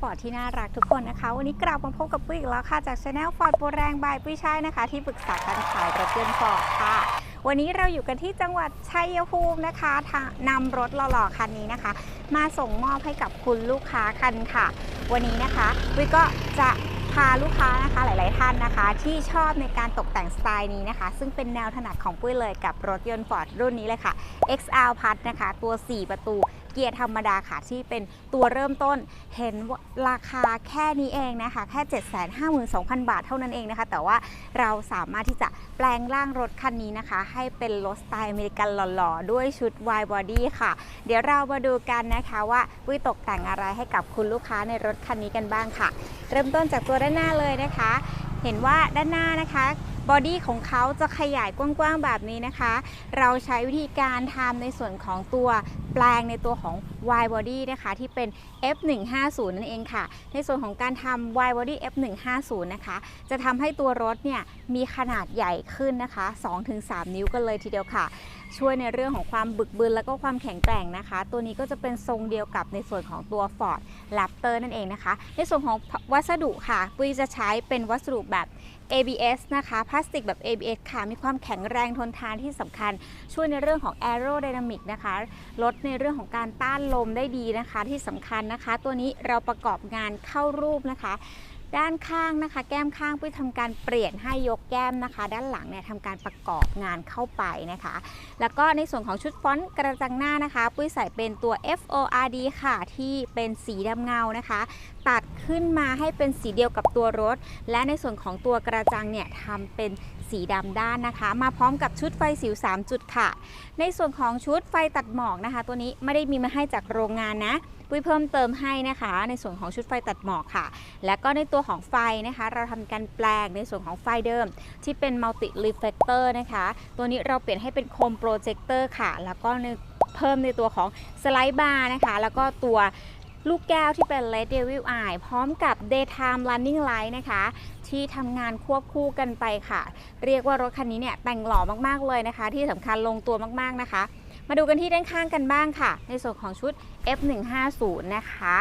ฟอร์ดที่น่ารักทุกคนนะคะ วันนี้กลับมาพบกับปุ้ยอีกแล้วค่ะ จากช anel ฟอร์ดโปรแรงบายปุ้ยช่ายนะคะ ที่ปรึกษาการขายรถยนต์ฟอร์ดค่ะ วันนี้เราอยู่กันที่จังหวัดชัยภูมินะคะทางนำรถหล่อๆคันนี้นะคะ มาส่งมอบให้กับคุณลูกค้ากันค่ะ วันนี้นะคะปุ้ยก็จะพาลูกค้านะคะหลาย ๆ ท่านนะคะ ที่ชอบในการตกแต่งสไตล์นี้นะคะ ซึ่งเป็นแนวถนัดของปุ้ยเลยกับรถยนต์ฟอร์ดรุ่นนี้เลยค่ะ XR พัทนะคะ ตัว 4 ประตู เกียร์ธรรมดาค่ะที่เป็นตัวเริ่มต้นเห็นราคาแค่นี้เองนะคะแค่ 752,000 บาทเท่านั้นเองนะคะ แต่ว่าเราสามารถที่จะแปลงร่างรถคันนี้นะคะ ให้เป็นรถสไตล์อเมริกันหล่อๆ ด้วยชุด wide body ค่ะ เดี๋ยวเรามาดูกันนะคะว่าวิตกแต่งอะไรให้กับคุณลูกค้าในรถคันนี้กันบ้างค่ะ เริ่มต้นจากตัวด้านหน้าเลยนะคะ เห็นว่าด้านหน้านะคะ บอดี้ของเขาจะขยายกว้างๆแบบนี้นะคะ เราใช้วิธีการทำในส่วนของตัวแปลงในตัวของ wide body นะคะที่เป็น F150 นั่นเองค่ะ ในส่วนของการทำ wide body F150 นะคะ จะทำให้ตัวรถเนี่ยมีขนาดใหญ่ขึ้นนะคะ 2-3 นิ้วกันเลยทีเดียวค่ะ ช่วยในเรื่องของความบึกบึนแล้วก็ความแข็งแกร่งนะคะ ตัวนี้ก็จะเป็นทรงเดียวกับในส่วนของตัว Ford Raptor นั่นเองนะคะ ในส่วนของวัสดุค่ะปุ้ยจะใช้เป็นวัสดุแบบ ABS นะคะพลาสติกแบบ ABS ค่ะมีความแข็งแรงทนทานที่สำคัญ ช่วยในเรื่องของ aerodynamic นะคะลดในเรื่องของการต้านลมได้ดีนะคะที่สำคัญนะคะ ตัวนี้เราประกอบงานเข้ารูปนะคะ ด้านข้างนะคะ แก้มข้างปุ้ยทำการเปลี่ยนให้ยกแก้มนะคะ ด้านหลังเนี่ยทำการประกอบงานเข้าไปนะคะ แล้วก็ในส่วนของชุดฟอนต์กระจังหน้านะคะ ปุ้ยใส่เป็นตัว FORD ค่ะที่เป็นสีดำเงานะคะ ตัดขึ้นมาให้เป็นสีเดียวกับตัวรถ และในส่วนของตัวกระจังเนี่ยทำเป็นสีดำด้านนะคะ มาพร้อมกับชุดไฟสิว 3 จุดค่ะ ในส่วนของชุดไฟตัดหมอกนะคะ ตัวนี้ไม่ได้มีมาให้จากโรงงานนะปุ้ยเพิ่มเติมให้นะคะ ในส่วนของชุดไฟตัดหมอกค่ะ และก็ในตัวของไฟนะคะ เราทำการแปลงในส่วนของไฟเดิม ที่เป็นมัลติรีเฟลเตอร์นะคะ ตัวนี้เราเปลี่ยนให้เป็นโคมโปรเจคเตอร์ค่ะ แล้วก็เพิ่มในตัวของสไลด์บาร์นะคะ แล้วก็ตัว ลูกแก้วที่เป็น LED Devil Eye พร้อมกับ Daytime Running Light นะคะ ที่ทำงานควบคู่กันไปค่ะ เรียกว่ารถคันนี้เนี่ยแต่งหล่อมากๆเลยนะคะ ที่สำคัญลงตัวมากๆนะคะ มาดูกันที่ด้านข้างกันบ้างค่ะ ในส่วนของชุด F150 นะคะ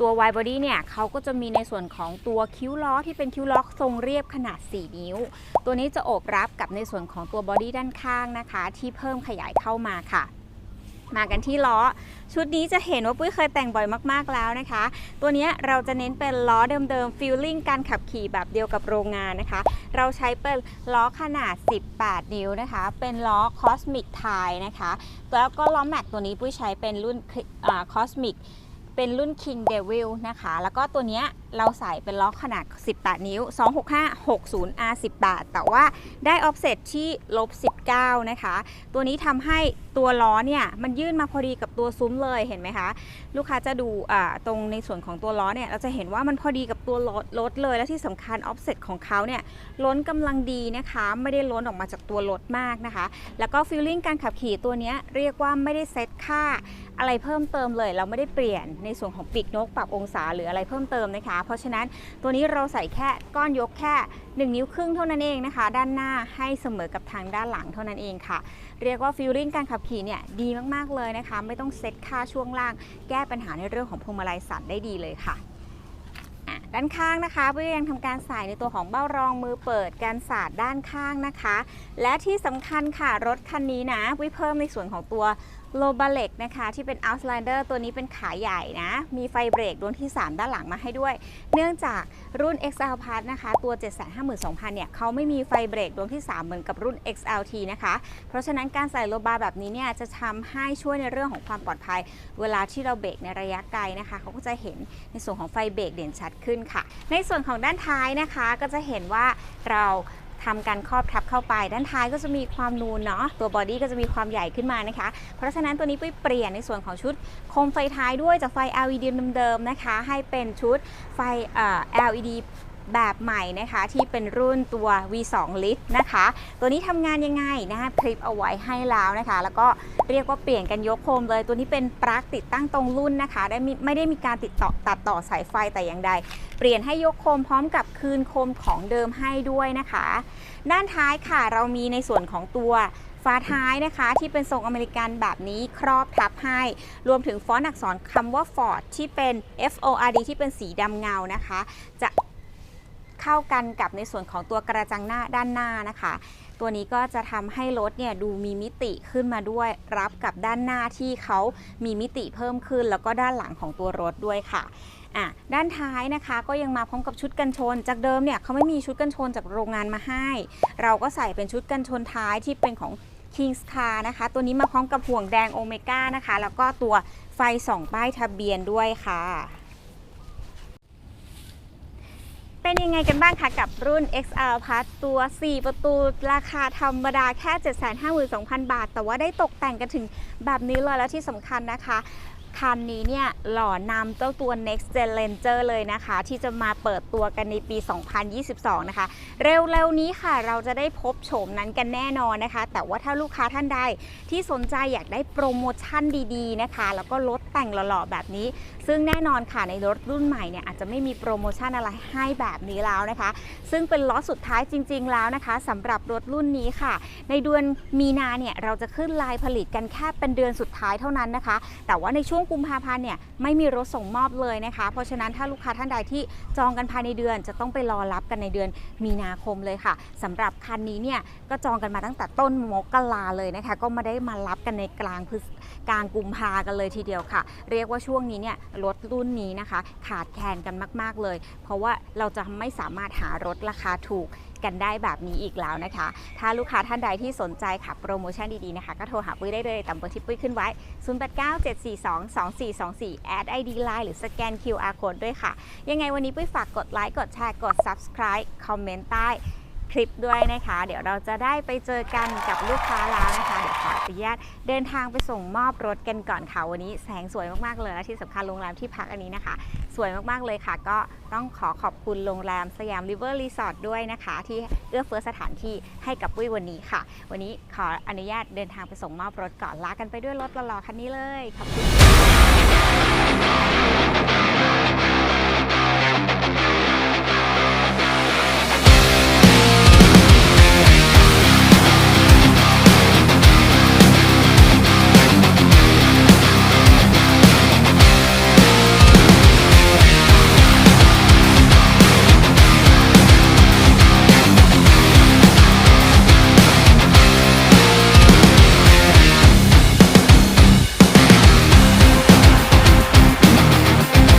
ตัว wide body เนี่ยเขาก็จะมีในส่วนของตัวคิ้วล้อที่เป็นคิ้วล้อทรงเรียบขนาด 4 นิ้ว ตัวนี้จะโอบรับกับในส่วนของตัวบอดี้ด้านข้างนะคะ ที่เพิ่มขยายเข้ามาค่ะ มากันที่ล้อ ชุดนี้จะเห็นว่าปุ้ยเคยแต่งบ่อยมากๆแล้วนะคะ ตัวนี้เราจะเน้นเป็นล้อเดิมๆฟีลลิ่งการขับขี่แบบเดียวกับโรงงานนะคะ เราใช้เป็นล้อขนาด 18 นิ้วนะคะ เป็นล้อ Cosmic t i นะคะแล้วก็ล้อแม็กตัวนี้ปุ้ยใช้เป็นรุ่นคอสมิกเป็นรุ่น King Devil นะคะ แล้วก็ตัวเนี้ยเราใส่เป็นล้อขนาด 18 นิ้ว 265 60 R 18 แต่ว่าได้ offset ที่ลบ 19 นะคะ ตัวนี้ทำให้ตัวล้อเนี่ยมันยื่นมาพอดีกับตัวซุ้มเลยเห็นไหมคะ ลูกค้าจะดูตรงในส่วนของตัวล้อเนี่ยเราจะเห็นว่ามันพอดีกับตัวรถรถเลย และที่สำคัญ offset ของเขาเนี่ยล้นกำลังดีนะคะ ไม่ได้ล้นออกมาจากตัวรถมากนะคะ แล้วก็ feeling การขับขี่ตัวนี้เรียกว่าไม่ได้เซตค่าอะไรเพิ่มเติมเลย เราไม่ได้เปลี่ยนในส่วนของปีกนกปรับองศาหรืออะไรเพิ่มเติมนะคะ เพราะฉะนั้นตัวนี้เราใส่แค่ก้อนยกแค่ 1 นิ้วครึ่งเท่านั้นเองนะคะ ด้านหน้าให้เสมอกับทางด้านหลังเท่านั้นเองค่ะ เรียกว่าฟีลลิ่งการขับขี่เนี่ยดีมากๆเลยนะคะ ไม่ต้องเซตค่าช่วงล่าง แก้ปัญหาในเรื่องของพวงมาลัยสั่นได้ดีเลยค่ะด้านข้างนะคะเพื่อยังทำการใส่ในตัวของเบ้ารองมือเปิดการสาดด้านข้างนะคะ และที่สำคัญค่ะรถคันนี้นะวิเพิ่มในส่วนของตัว โลบาเล็กนะคะที่เป็น Outlander ตัวนี้เป็นขาใหญ่นะ มีไฟเบรกดวงที่ 3 ด้านหลังมาให้ด้วย เนื่องจากรุ่น XL Plus นะคะ ตัว 752,000 เนี่ยเขาไม่มีไฟเบรกดวงที่ 3 เหมือนกับรุ่น XLT นะคะ เพราะฉะนั้นการใส่โลบาแบบนี้เนี่ยจะทำให้ช่วยในเรื่องของความปลอดภัย เวลาที่เราเบรกในระยะไกลนะคะเขาก็จะเห็นในส่วนของไฟเบรกเด่นชัดขึ้นค่ะ ในส่วนของด้านท้ายนะคะก็จะเห็นว่าเรา ทำการครอบทับเข้าไป ด้านท้ายก็จะมีความนูนเนาะตัวบอดี้ก็จะมีความใหญ่ขึ้นมานะคะ เพราะฉะนั้นตัวนี้ไปเปลี่ยนในส่วนของชุดโคมไฟท้ายด้วยจากไฟ LED เดิมๆนะคะ ให้เป็นชุดไฟ LED แบบใหม่นะคะที่เป็นรุ่นตัว V2 ลิตรนะคะ ตัวนี้ทำงานยังไงนะคะคลิปเอาไว้ให้แล้วนะคะ แล้วก็เรียกว่าเปลี่ยนกันยกโคมเลย ตัวนี้เป็นปลั๊กติดตั้งตรงรุ่นนะคะได้มีไม่ได้มีการติดต่อตัดต่อสายไฟแต่อย่างใด เปลี่ยนให้ยกโคมพร้อมกับคืนโคมของเดิมให้ด้วยนะคะ ด้านท้ายค่ะเรามีในส่วนของตัวฝาท้ายนะคะที่เป็นทรงอเมริกันแบบนี้ครอบทับให้ รวมถึงฟอนต์อักษรคำว่า Ford ที่เป็น F O R D ที่เป็นสีดำเงานะคะ จะ เข้ากันกับในส่วนของตัวกระจังหน้าด้านหน้านะคะ ตัวนี้ก็จะทำให้รถเนี่ยดูมีมิติขึ้นมาด้วย รับกับด้านหน้าที่เขามีมิติเพิ่มขึ้น แล้วก็ด้านหลังของตัวรถด้วยค่ะอะด้านท้ายนะคะก็ยังมาพร้อมกับชุดกันชน จากเดิมเนี่ยเขาไม่มีชุดกันชนจากโรงงานมาให้ เราก็ใส่เป็นชุดกันชนท้ายที่เป็นของ Kings Car นะคะ ตัวนี้มาพร้อมกับห่วงแดงโอเมก้านะคะ แล้วก็ตัวไฟส่องป้ายทะเบียนด้วยค่ะ เป็นยังไงกันบ้างคะกับรุ่น XR Plus ตัว 4 ประตู ราคาธรรมดาแค่ 752,000 บาท แต่ว่าได้ตกแต่งกันถึงแบบนี้เลยแล้วที่สำคัญนะคะ คันนี้เนี่ยหล่อนำเจ้าตัว Next Gen Ranger เลยนะคะ ที่จะมาเปิดตัวกันในปี 2022 นะคะ เร็วๆนี้ค่ะเราจะได้พบโฉมนั้นกันแน่นอนนะคะ แต่ว่าถ้าลูกค้าท่านใดที่สนใจอยากได้โปรโมชั่นดีๆนะคะ แล้วก็ลดแต่งหล่อๆแบบนี้ ซึ่งแน่นอนค่ะในรถรุ่นใหม่เนี่ยอาจจะไม่มีโปรโมชั่นอะไรให้แบบนี้แล้วนะคะ ซึ่งเป็นล็อตสุดท้ายจริง ๆ แล้วนะคะสำหรับรถรุ่นนี้ค่ะ ในเดือนมีนาเนี่ยเราจะขึ้นลายผลิตกันแค่เป็นเดือนสุดท้ายเท่านั้นนะคะ แต่ว่าในช่วงกุมภาพันธ์เนี่ยไม่มีรถส่งมอบเลยนะคะ เพราะฉะนั้นถ้าลูกค้าท่านใดที่จองกันภายในเดือน จะต้องไปรอรับกันในเดือนมีนาคมเลยค่ะสำหรับคันนี้เนี่ยก็จองกันมาตั้งแต่ต้นมกราเลยนะคะ ก็มาได้มารับกันในกลางพฤษกลางกุมภากันเลยทีเดียวค่ะ เรียกว่าช่วงนี้เนี่ยรถรุ่นนี้นะคะ ขาดแคลนกันมาก ๆเลย เพราะว่าเราจะไม่สามารถหารถราคาถูก กันได้แบบนี้อีกแล้วนะคะ ถ้าลูกค้าท่านใดที่สนใจค่ะโปรโมชั่นดีๆนะคะ ก็โทรหาปุ้ยได้เลยตามเบอร์ที่ปุ้ยขึ้นไว้ 0897422424แอด ID Line หรือสแกน QR Code ด้วยค่ะ ยังไงวันนี้ปุ้ยฝากกดไลค์กดแชร์กด Subscribe คอมเมนต์ใต้ คลิปด้วยนะคะ เดี๋ยวเราจะได้ไปเจอกันกับลูกค้าแล้วนะคะเดี๋ยวขออนุญาตเดินทางไปส่งมอบรถกันก่อนค่ะวันนี้แสงสวยมากๆเลยและที่สำคัญโรงแรมที่พักอันนี้นะคะ สวยมากๆเลยค่ะ ก็ต้องขอขอบคุณโรงแรมสยามริเวอร์รีสอร์ทด้วยนะคะ ที่เอื้อเฟื้อสถานที่ให้กับปุ้ยวันนี้ค่ะ วันนี้ขออนุญาตเดินทางไปส่งมอบรถก่อนลากันไปด้วยรถหล่อๆคันนี้เลยขอบคุณ